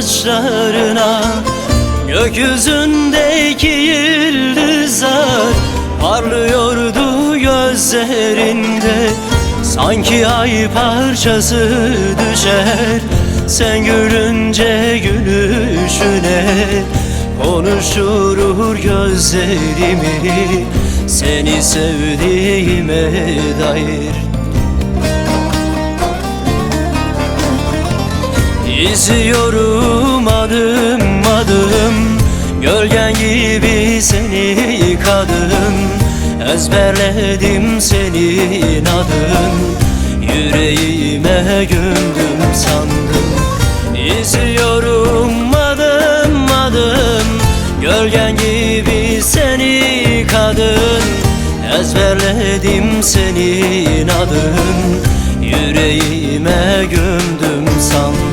saçlarına Gökyüzündeki yıldızlar Parlıyordu gözlerinde. Sanki ay parçası düşer Sen gülünce gülüşüne. Konuşturur gözlerimi Seni sevdiğime dair İzliyorum adım adım. Gölgen gibi seni kadın Ezberledim senin adın. Yüreğime gömdüm sandım. İzliyorum adım adım. Gölgen gibi seni kadın Ezberledim senin adın. Yüreğime gömdüm sandım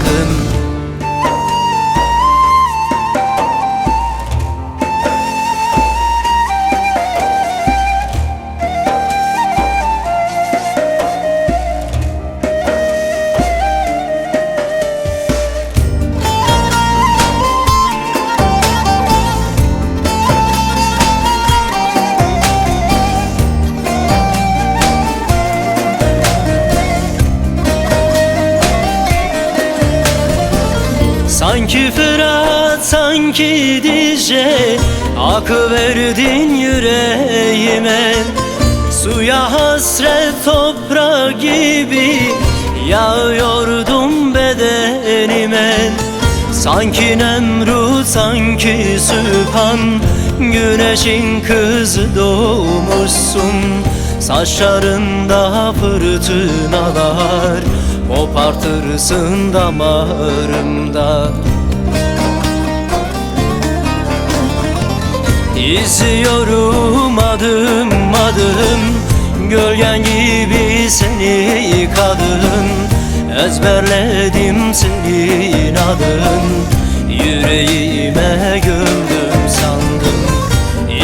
Fırat sanki Dicle Akı verdin yüreğime. Suya hasret toprak gibi Yağıyordum bedenime. Sanki Nemrut sanki Süphan Güneşin kızı doğmuşsun. Saçlarında fırtınalar Kopartırsın damarımda İzliyorum adım adım Gölgen gibi seni kadın Ezberledim senin adın Yüreğime gömdüm sandım.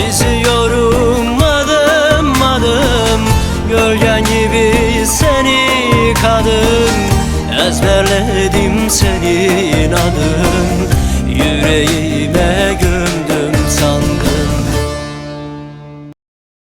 İzliyorum adım adım Gölgen gibi seni kadın Ezberledim senin adın